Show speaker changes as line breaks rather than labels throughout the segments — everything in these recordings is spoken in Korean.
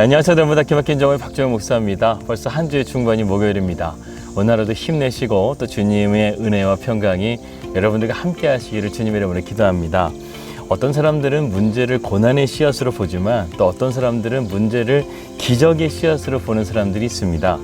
예, 안녕하세요. 날마다 기막힌 정의 박정호 목사입니다. 벌써 한 주의 중반이 목요일입니다. 오늘 하루도 힘내시고 또 주님의 은혜와 평강이 여러분들과 함께 하시기를 주님의 이름으로 기도합니다. 어떤 사람들은 문제를 고난의 씨앗으로 보지만 또 어떤 사람들은 문제를 기적의 씨앗으로 보는 사람들이 있습니다.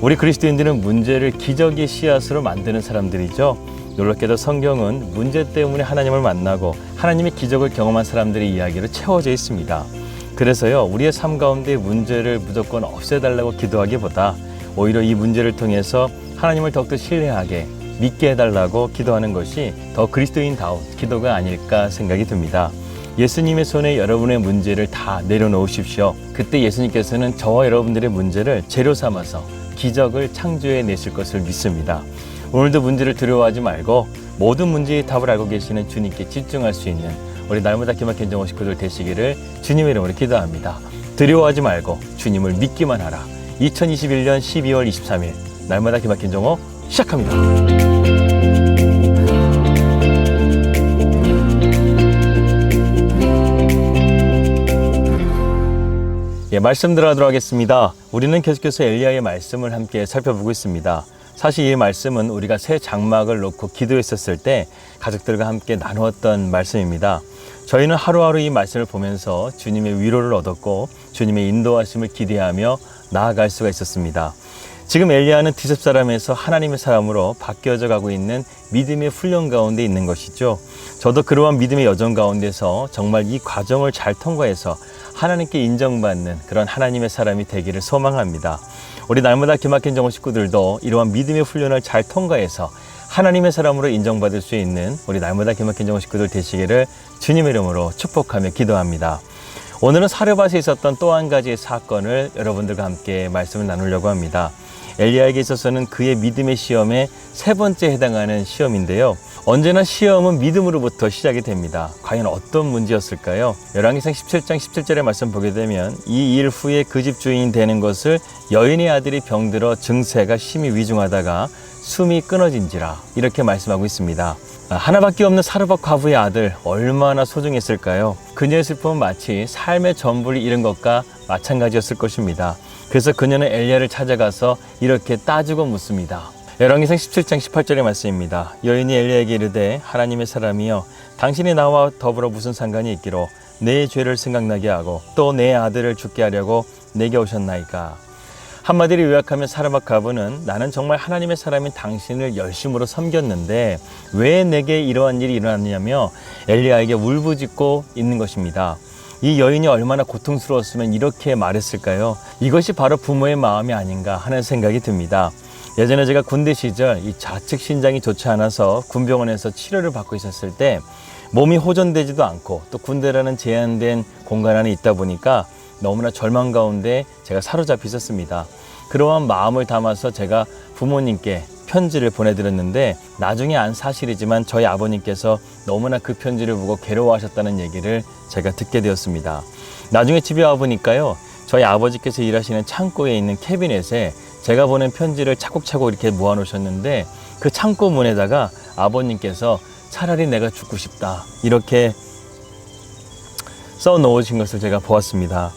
우리 그리스도인들은 문제를 기적의 씨앗으로 만드는 사람들이죠. 놀랍게도 성경은 문제 때문에 하나님을 만나고 하나님의 기적을 경험한 사람들의 이야기로 채워져 있습니다. 그래서요, 우리의 삶 가운데 문제를 무조건 없애달라고 기도하기보다 오히려 이 문제를 통해서 하나님을 더욱더 신뢰하게 믿게 해달라고 기도하는 것이 더 그리스도인다운 기도가 아닐까 생각이 듭니다. 예수님의 손에 여러분의 문제를 다 내려놓으십시오. 그때 예수님께서는 저와 여러분들의 문제를 재료 삼아서 기적을 창조해 내실 것을 믿습니다. 오늘도 문제를 두려워하지 말고 모든 문제의 답을 알고 계시는 주님께 집중할 수 있는 우리 날마다 기막힌 정호 식구들 되시기를 주님의 이름으로 기도합니다. 두려워하지 말고 주님을 믿기만 하라. 2021년 12월 23일 날마다 기막힌 정호 시작합니다. 예, 말씀 들어가도록 하겠습니다. 우리는 계속해서 엘리야의 말씀을 함께 살펴보고 있습니다. 사실 이 말씀은 우리가 새 장막을 놓고 기도했었을 때 가족들과 함께 나누었던 말씀입니다. 저희는 하루하루 이 말씀을 보면서 주님의 위로를 얻었고 주님의 인도하심을 기대하며 나아갈 수가 있었습니다. 지금 엘리야는 디셉 사람에서 하나님의 사람으로 바뀌어져 가고 있는 믿음의 훈련 가운데 있는 것이죠. 저도 그러한 믿음의 여정 가운데서 정말 이 과정을 잘 통과해서 하나님께 인정받는 그런 하나님의 사람이 되기를 소망합니다. 우리 날마다 기막힌 정호 식구들도 이러한 믿음의 훈련을 잘 통과해서 하나님의 사람으로 인정받을 수 있는 우리 날마다 기막힌 정호 식구들 되시기를 주님의 이름으로 축복하며 기도합니다. 오늘은 사르밧에 있었던 또 한 가지의 사건을 여러분들과 함께 말씀을 나누려고 합니다. 엘리야에게 있어서는 그의 믿음의 시험의 세 번째 해당하는 시험인데요. 언제나 시험은 믿음으로부터 시작이 됩니다. 과연 어떤 문제였을까요? 열왕기상 17장 17절의 말씀 보게 되면 이 일 후에 그 집 주인이 되는 것을 여인의 아들이 병들어 증세가 심히 위중하다가 숨이 끊어진지라 이렇게 말씀하고 있습니다. 하나밖에 없는 사르밧 과부의 아들 얼마나 소중했을까요? 그녀의 슬픔은 마치 삶의 전부를 잃은 것과 마찬가지였을 것입니다. 그래서 그녀는 엘리야를 찾아가서 이렇게 따지고 묻습니다. 열왕기상 17장 18절의 말씀입니다. 여인이 엘리야에게 이르되 하나님의 사람이여 당신이 나와 더불어 무슨 상관이 있기로 내 죄를 생각나게 하고 또 내 아들을 죽게 하려고 내게 오셨나이까 한마디로 요약하면 사르밧 가부는 나는 정말 하나님의 사람인 당신을 열심으로 섬겼는데 왜 내게 이러한 일이 일어났냐며 엘리야에게 울부짖고 있는 것입니다. 이 여인이 얼마나 고통스러웠으면 이렇게 말했을까요? 이것이 바로 부모의 마음이 아닌가 하는 생각이 듭니다. 예전에 제가 군대 시절 이 좌측 신장이 좋지 않아서 군병원에서 치료를 받고 있었을 때 몸이 호전되지도 않고 또 군대라는 제한된 공간 안에 있다 보니까 너무나 절망 가운데 제가 사로잡혀 있었습니다. 그러한 마음을 담아서 제가 부모님께 편지를 보내드렸는데 나중에 안 사실이지만 저희 아버님께서 너무나 그 편지를 보고 괴로워하셨다는 얘기를 제가 듣게 되었습니다. 나중에 집에 와보니까요. 저희 아버지께서 일하시는 창고에 있는 캐비넷에 제가 보낸 편지를 차곡차곡 이렇게 모아놓으셨는데 그 창고 문에다가 아버님께서 차라리 내가 죽고 싶다 이렇게 써 놓으신 것을 제가 보았습니다.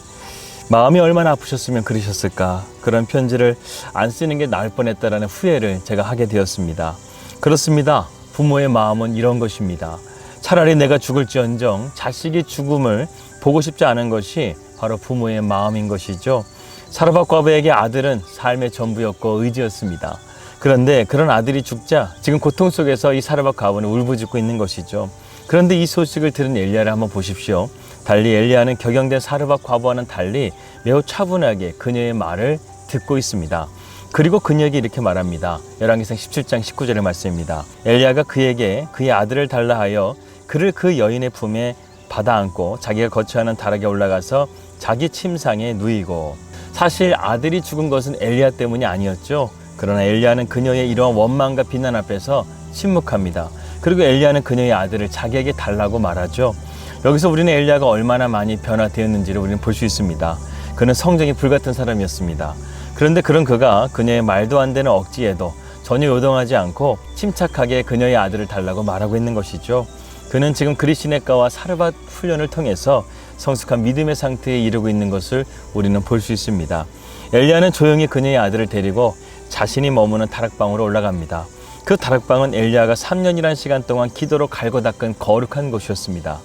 마음이 얼마나 아프셨으면 그러셨을까 그런 편지를 안 쓰는 게 나을 뻔했다라는 후회를 제가 하게 되었습니다. 그렇습니다. 부모의 마음은 이런 것입니다. 차라리 내가 죽을지언정 자식의 죽음을 보고 싶지 않은 것이 바로 부모의 마음인 것이죠. 사르밧 과부에게 아들은 삶의 전부였고 의지였습니다. 그런데 그런 아들이 죽자 지금 고통 속에서 이 사르밧 과부는 울부짖고 있는 것이죠. 그런데 이 소식을 들은 엘리야를 한번 보십시오. 달리 엘리야는 격영된 사르밧 과부와는 달리 매우 차분하게 그녀의 말을 듣고 있습니다. 그리고 그녀에게 이렇게 말합니다. 열왕기상 17장 19절의 말씀입니다. 엘리야가 그에게 그의 아들을 달라 하여 그를 그 여인의 품에 받아 안고 자기가 거처하는 다락에 올라가서 자기 침상에 누이고 사실 아들이 죽은 것은 엘리야 때문이 아니었죠. 그러나 엘리야는 그녀의 이러한 원망과 비난 앞에서 침묵합니다. 그리고 엘리야는 그녀의 아들을 자기에게 달라고 말하죠. 여기서 우리는 엘리야가 얼마나 많이 변화되었는지를 우리는 볼 수 있습니다. 그는 성정이 불같은 사람이었습니다. 그런데 그런 그가 그녀의 말도 안 되는 억지에도 전혀 요동하지 않고 침착하게 그녀의 아들을 달라고 말하고 있는 것이죠. 그는 지금 그리시네가와 사르밧 훈련을 통해서 성숙한 믿음의 상태에 이르고 있는 것을 우리는 볼 수 있습니다. 엘리야는 조용히 그녀의 아들을 데리고 자신이 머무는 다락방으로 올라갑니다. 그 다락방은 엘리야가 3년이라는 시간 동안 기도로 갈고 닦은 거룩한 곳이었습니다.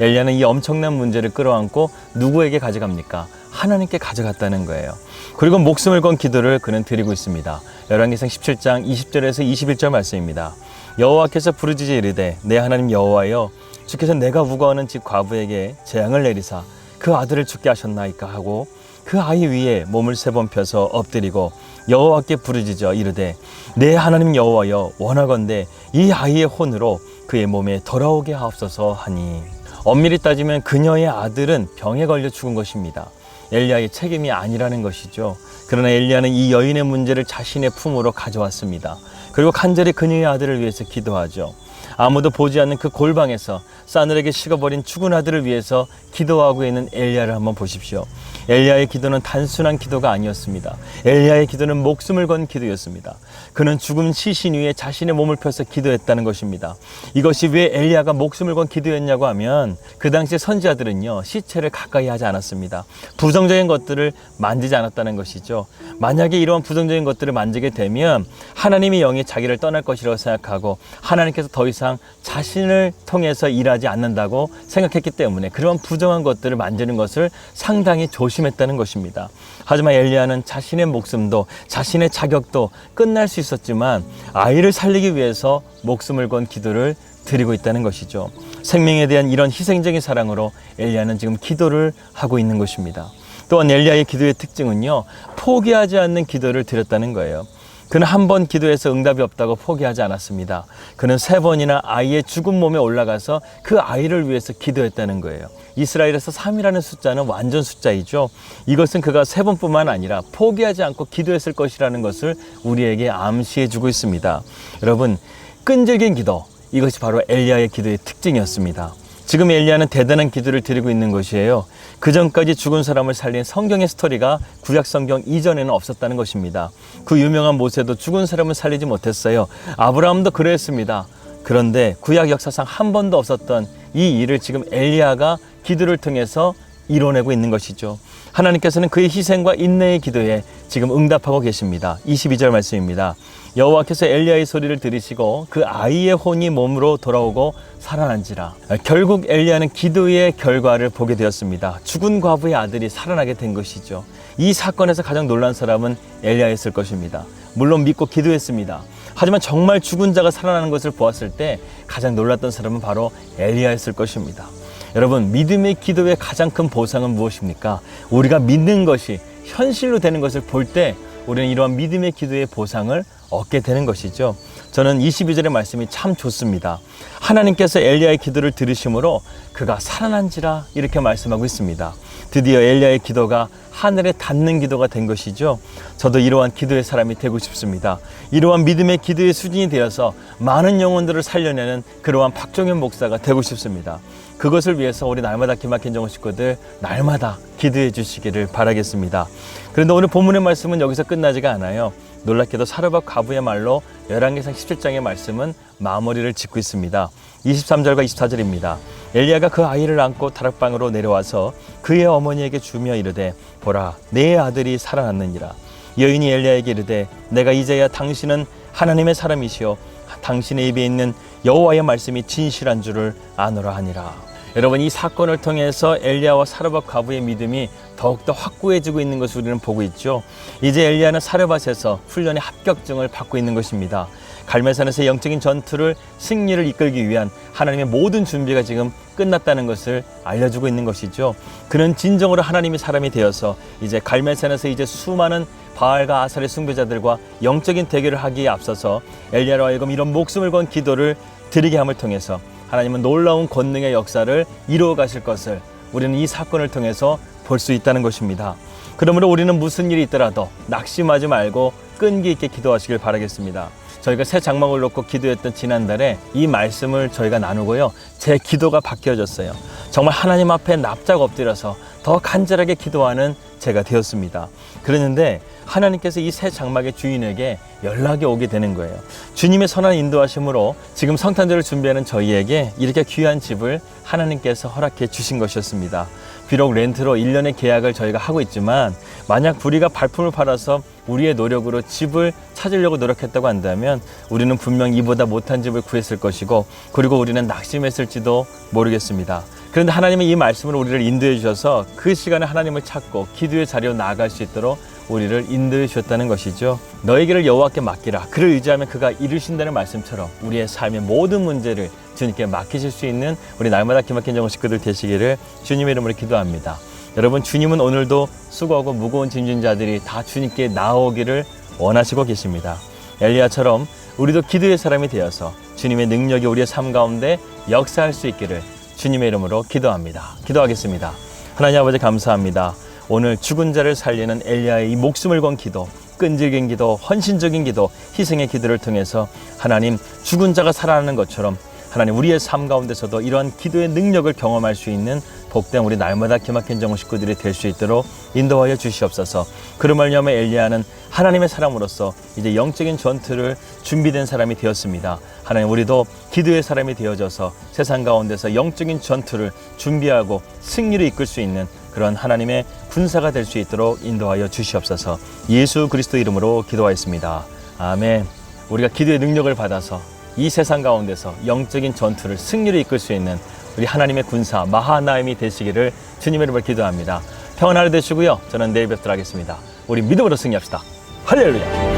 엘리야는 이 엄청난 문제를 끌어안고 누구에게 가져갑니까? 하나님께 가져갔다는 거예요. 그리고 목숨을 건 기도를 그는 드리고 있습니다. 열왕기상 17장 20절에서 21절 말씀입니다. 여호와께서 부르짖어 이르되 내 하나님 여호와여 주께서 내가 우거하는 집 과부에게 재앙을 내리사 그 아들을 죽게 하셨나이까 하고 그 아이 위에 몸을 세 번 펴서 엎드리고 여호와께 부르짖어 이르되 내 하나님 여호와여 원하건대 이 아이의 혼으로 그의 몸에 돌아오게 하옵소서 하니 엄밀히 따지면 그녀의 아들은 병에 걸려 죽은 것입니다. 엘리야의 책임이 아니라는 것이죠. 그러나 엘리야는 이 여인의 문제를 자신의 품으로 가져왔습니다. 그리고 간절히 그녀의 아들을 위해서 기도하죠. 아무도 보지 않는 그 골방에서 싸늘하게 식어버린 죽은 아들을 위해서 기도하고 있는 엘리야를 한번 보십시오. 엘리야의 기도는 단순한 기도가 아니었습니다. 엘리야의 기도는 목숨을 건 기도였습니다. 그는 죽음 시신 위에 자신의 몸을 펴서 기도했다는 것입니다. 이것이 왜 엘리야가 목숨을 건 기도였냐고 하면 그 당시 선지자들은요 시체를 가까이 하지 않았습니다. 부정적인 것들을 만지지 않았다는 것이죠. 만약에 이러한 부정적인 것들을 만지게 되면 하나님의 영이 자기를 떠날 것이라고 생각하고 하나님께서 더 이상 자신을 통해서 일하지 않는다고 생각했기 때문에 그런 부정한 것들을 만지는 것을 상당히 조심했다는 것입니다. 하지만 엘리야는 자신의 목숨도 자신의 자격도 끝날 수 있었지만 아이를 살리기 위해서 목숨을 건 기도를 드리고 있다는 것이죠. 생명에 대한 이런 희생적인 사랑으로 엘리야는 지금 기도를 하고 있는 것입니다. 또한 엘리야의 기도의 특징은요, 포기하지 않는 기도를 드렸다는 거예요. 그는 한 번 기도해서 응답이 없다고 포기하지 않았습니다. 그는 세 번이나 아이의 죽은 몸에 올라가서 그 아이를 위해서 기도했다는 거예요. 이스라엘에서 3이라는 숫자는 완전 숫자이죠. 이것은 그가 세 번뿐만 아니라 포기하지 않고 기도했을 것이라는 것을 우리에게 암시해 주고 있습니다. 여러분, 끈질긴 기도, 이것이 바로 엘리야의 기도의 특징이었습니다. 지금 엘리야는 대단한 기도를 드리고 있는 것이에요. 그 전까지 죽은 사람을 살린 성경의 스토리가 구약 성경 이전에는 없었다는 것입니다. 그 유명한 모세도 죽은 사람을 살리지 못했어요. 아브라함도 그랬습니다. 그런데 구약 역사상 한 번도 없었던 이 일을 지금 엘리야가 기도를 통해서 이뤄내고 있는 것이죠. 하나님께서는 그의 희생과 인내의 기도에 지금 응답하고 계십니다. 22절 말씀입니다. 여호와께서 엘리야의 소리를 들으시고 그 아이의 혼이 몸으로 돌아오고 살아난지라. 결국 엘리야는 기도의 결과를 보게 되었습니다. 죽은 과부의 아들이 살아나게 된 것이죠. 이 사건에서 가장 놀란 사람은 엘리야였을 것입니다. 물론 믿고 기도했습니다. 하지만 정말 죽은 자가 살아나는 것을 보았을 때 가장 놀랐던 사람은 바로 엘리야였을 것입니다. 여러분, 믿음의 기도의 가장 큰 보상은 무엇입니까? 우리가 믿는 것이 현실로 되는 것을 볼 때 우리는 이러한 믿음의 기도의 보상을 얻게 되는 것이죠. 저는 22절의 말씀이 참 좋습니다. 하나님께서 엘리야의 기도를 들으심으로 그가 살아난지라 이렇게 말씀하고 있습니다. 드디어 엘리야의 기도가 하늘에 닿는 기도가 된 것이죠. 저도 이러한 기도의 사람이 되고 싶습니다. 이러한 믿음의 기도의 수준이 되어서 많은 영혼들을 살려내는 그러한 박종현 목사가 되고 싶습니다. 그것을 위해서 우리 날마다 기막힌 정원 식구들 날마다 기도해 주시기를 바라겠습니다. 그런데 오늘 본문의 말씀은 여기서 끝나지가 않아요. 놀랍게도 사르밧 과부의 말로 열왕기상 17장의 말씀은 마무리를 짓고 있습니다. 23절과 24절입니다. 엘리야가 그 아이를 안고 다락방으로 내려와서 그의 어머니에게 주며 이르되 보라 내 아들이 살아났느니라. 여인이 엘리야에게 이르되 내가 이제야 당신은 하나님의 사람이시요 당신의 입에 있는 여호와의 말씀이 진실한 줄을 아노라 하니라. 여러분 이 사건을 통해서 엘리야와 사르밧 과부의 믿음이 더욱더 확고해지고 있는 것을 우리는 보고 있죠. 이제 엘리야는 사르밧에서 훈련의 합격증을 받고 있는 것입니다. 갈멜산에서 영적인 전투를 승리를 이끌기 위한 하나님의 모든 준비가 지금 끝났다는 것을 알려주고 있는 것이죠. 그는 진정으로 하나님의 사람이 되어서 이제 갈멜산에서 이제 수많은 바알과 아살의 숭배자들과 영적인 대결을 하기에 앞서서 엘리야로 하여금 이런 목숨을 건 기도를 드리게 함을 통해서 하나님은 놀라운 권능의 역사를 이루어 가실 것을 우리는 이 사건을 통해서 볼 수 있다는 것입니다. 그러므로 우리는 무슨 일이 있더라도 낙심하지 말고 끈기 있게 기도하시길 바라겠습니다. 저희가 새 장막을 놓고 기도했던 지난달에 이 말씀을 저희가 나누고요. 제 기도가 바뀌어졌어요. 정말 하나님 앞에 납작 엎드려서 더 간절하게 기도하는 제가 되었습니다. 그랬는데 하나님께서 이 새 장막의 주인에게 연락이 오게 되는 거예요. 주님의 선한 인도하심으로 지금 성탄절을 준비하는 저희에게 이렇게 귀한 집을 하나님께서 허락해 주신 것이었습니다. 비록 렌트로 1년의 계약을 저희가 하고 있지만 만약 우리가 발품을 팔아서 우리의 노력으로 집을 찾으려고 노력했다고 한다면 우리는 분명 이보다 못한 집을 구했을 것이고 그리고 우리는 낙심했을지도 모르겠습니다. 그런데 하나님의 이 말씀으로 우리를 인도해 주셔서 그 시간에 하나님을 찾고 기도의 자리로 나아갈 수 있도록 우리를 인도해 주셨다는 것이죠. 너의 길을 여호와께 맡기라. 그를 의지하면 그가 이루신다는 말씀처럼 우리의 삶의 모든 문제를 주님께 맡기실 수 있는 우리 날마다 기막힌 정원 식구들 되시기를 주님의 이름으로 기도합니다. 여러분 주님은 오늘도 수고하고 무거운 짐진 자들이 다 주님께 나오기를 원하시고 계십니다. 엘리야처럼 우리도 기도의 사람이 되어서 주님의 능력이 우리의 삶 가운데 역사할 수 있기를 주님의 이름으로 기도합니다. 기도하겠습니다. 하나님 아버지 감사합니다. 오늘 죽은 자를 살리는 엘리야의 이 목숨을 건 기도, 끈질긴 기도, 헌신적인 기도, 희생의 기도를 통해서 하나님 죽은 자가 살아나는 것처럼 하나님 우리의 삶 가운데서도 이러한 기도의 능력을 경험할 수 있는 복된 우리 날마다 기막힌 정우 식구들이 될 수 있도록 인도하여 주시옵소서. 말미암아 엘리야는 하나님의 사람으로서 이제 영적인 전투를 준비된 사람이 되었습니다. 하나님 우리도 기도의 사람이 되어져서 세상 가운데서 영적인 전투를 준비하고 승리를 이끌 수 있는 그런 하나님의 군사가 될 수 있도록 인도하여 주시옵소서. 예수 그리스도 이름으로 기도하였습니다. 아멘. 우리가 기도의 능력을 받아서 이 세상 가운데서 영적인 전투를 승리로 이끌 수 있는 우리 하나님의 군사 마하나임이 되시기를 주님의 이름으로 기도합니다. 평안 하루 되시고요. 저는 내일 뵙도록 하겠습니다. 우리 믿음으로 승리합시다. 할렐루야.